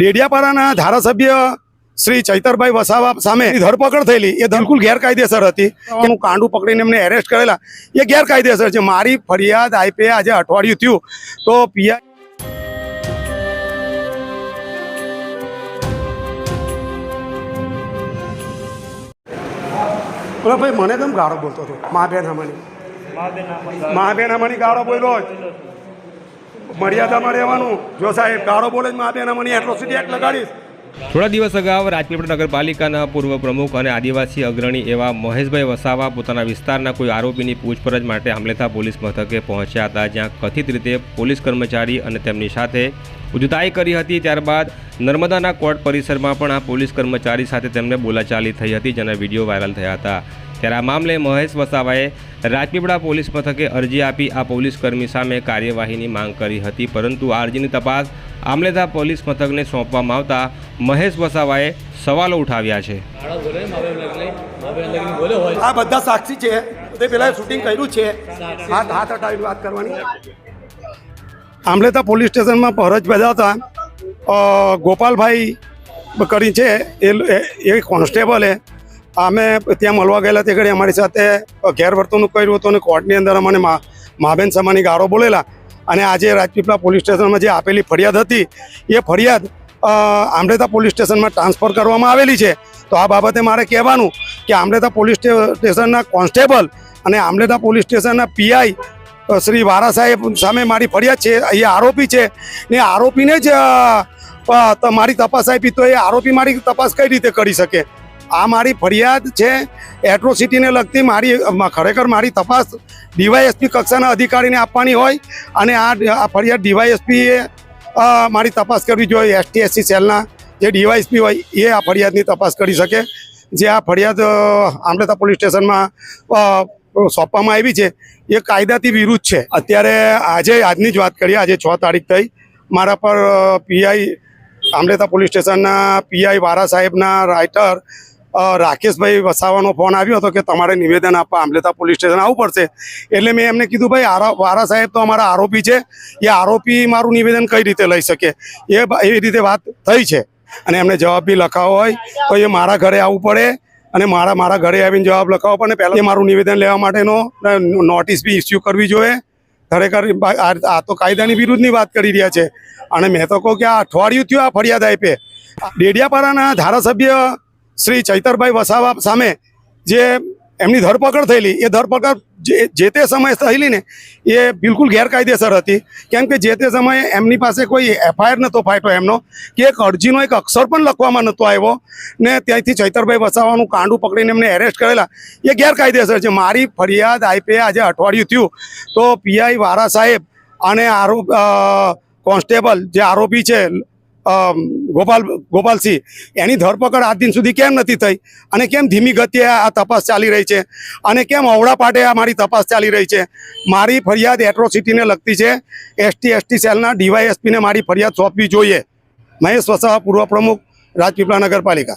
ડેડિયાપાડાના ધારાસભ્ય શ્રી ચૈતરભાઈ વસાવા સામે ધરપકડ થયેલી. એ બિલકુલ ગેરકાયદેસર હતી. એનું કાંડું પકડીને એમને એરેસ્ટ કરેલા. એ ગેરકાયદેસર છે. મારી ફરિયાદ આઈપે આજે અઠવાડિયું થયું. તો પીઆઈ બોલો ભાઈ મને કેમ ગાળો બોલતો હતો? મા બેન હમણી મા બેન હમણી ગાળો બોલ્યો મર્યાદામાં રહેવાનું. જો સાહેબ, ગાળો બોલે મા બેન મને એટ્રોસિટી એક્ટ લગાડીશ. થોડા દિવસ અગાઉ રાજપીપળા નગરપાલિકાના પૂર્વ પ્રમુખ અને આદિવાસી અગ્રણી એવા મહેશભાઈ વસાવા પોતાના વિસ્તારના કોઈ આરોપીની પૂછપરછ માટે આમલેથા પોલીસ મથકે પહોંચ્યા હતા, જ્યાં કથિત રીતે પોલીસ કર્મચારી અને તેમની સાથે ઉજતાઈ કરી હતી. ત્યારબાદ નર્મદાના કોર્ટ પરિસરમાં પણ આ પોલીસ કર્મચારી સાથે તેમને બોલાચાલી થઈ હતી, જેના વીડિયો વાયરલ થયા હતા. ત્યારે આ મામલે મહેશ વસાવાએ રાજપીપળા પોલીસ મથકે અરજી આપી આ પોલીસ કર્મી સામે કાર્યવાહીની માંગ કરી હતી પરંતુ આ અરજીની તપાસ આમલેધા પોલીસ મથકને સોંપવામાં આવતા મહેશ વસાવાએ સવાલો ઉઠાવ્યા છે. આ બધા સાક્ષી છે. તે પેલા શૂટિંગ કર્યું છે. હાથ હાથ હટાવીને વાત કરવાની. આમલેતા પોલીસ સ્ટેશનમાં ફરજ બજાવતા ગોપાલભાઈ કરી છે એ એ કોન્સ્ટેબલે અમે ત્યાં મળવા ગયેલા તે ઘડી અમારી સાથે ગેરવર્તણૂક કર્યું હતું અને કોર્ટની અંદર અમને માબેન સમાની ગાળો બોલેલા. અને આજે રાજપીપળા પોલીસ સ્ટેશનમાં જે આપેલી ફરિયાદ હતી એ ફરિયાદ અ, પોલીસ સ્ટેશનમાં ટ્રાન્સફર કરવામાં આવેલી છે. તો આ બાબતે મારે કહેવાનું કે આમરેતા પોલીસ સ્ટેશનના કોન્સ્ટેબલ અને આમરેતા પોલીસ સ્ટેશનના પીઆઈ શ્રી વારા સાહેબ સામે મારી ફરિયાદ છે એ આરોપી છે. ને આરોપીને જ મારી તપાસ આપી તો એ આરોપી મારી તપાસ કઈ રીતે કરી શકે? આ મારી ફરિયાદ છે. એટ્રોસિટીને લગતી મારી ખરેખર મારી તપાસ ડીવાયએસપી કક્ષાના અધિકારીને આપવાની હોય અને આ ફરિયાદ ડીવાયએસપીએ મારી તપાસ કરવી જોઈએ. એસટી એસસી સેલના જે ડીવાયએસપી હોય એ આ ફરિયાદની તપાસ કરી શકે. જે આ ફરિયાદ આમલેતા પોલીસ સ્ટેશનમાં સોંપવામાં આવી છે, એ કાયદાથી વિરુદ્ધ છે. અત્યારે આજે, આજની જ વાત કરીએ, આજે છ તારીખ થઈ. મારા પર પીઆઈ આમલેતા પોલીસ સ્ટેશનના પીઆઈ વારા સાહેબના રાઇટર રાકેશભાઈ વસાવાનો ફોન આવ્યો હતો કે તમારે નિવેદન આપવા આમલેતા પોલીસ સ્ટેશન આવવું પડશે. એટલે મેં એમને કીધું, ભાઈ વારા સાહેબ તો અમારા આરોપી છે. એ આરોપી મારું નિવેદન કઈ રીતે લઈ શકે? એ એવી રીતે વાત થઈ છે. અને એમને જવાબ બી લખાવો હોય તો એ મારા ઘરે આવવું પડે અને મારા મારા ઘરે આવીને જવાબ લખાવો પડે. પહેલાં મારું નિવેદન લેવા માટેનો નોટિસ બી ઇસ્યુ કરવી જોઈએ. ખરેખર આ તો કાયદાની વિરુદ્ધની વાત કરી રહ્યા છે. અને મેં તો કહું કે આ અઠવાડિયું થયું આ ફરિયાદ આપે ડેડિયાપાડાના ધારાસભ્ય શ્રી ચૈતરભાઈ વસાવા સામે જે એમની ધરપકડ થયેલી, એ ધરપકડ જે તે સમયે થયેલી ને, એ બિલકુલ ગેરકાયદેસર હતી. કેમ કે જે તે સમયે એમની પાસે કોઈ એફઆઈઆર નહોતો ફાટ્યો એમનો, કે એક અરજીનો એક અક્ષર પણ લખવામાં નહોતો આવ્યો ને ત્યાંથી ચૈતરભાઈ વસાવાનું કાંડું પકડીને એમને એરેસ્ટ કરેલા. એ ગેરકાયદેસર છે. મારી ફરિયાદ આઈપે આજે અઠવાડિયું થયું. તો પીઆઈ વારા સાહેબ અને આરોપ કોન્સ્ટેબલ જે આરોપી છે ગોપાલ, ગોપાલસિંહ, એની ધરપકડ આજ દિન સુધી કેમ નથી થઈ? અને કેમ ધીમી ગતિએ આ તપાસ ચાલી રહી છે? અને કેમ અવળા પાટે આ મારી તપાસ ચાલી રહી છે? મારી ફરિયાદ એટ્રોસિટીને લગતી છે. એસટી એસટી સેલના ડીવાયએસપીને મારી ફરિયાદ સોંપવી જોઈએ. મહેશ વસાવા, પૂર્વ પ્રમુખ, રાજપીપળા નગરપાલિકા.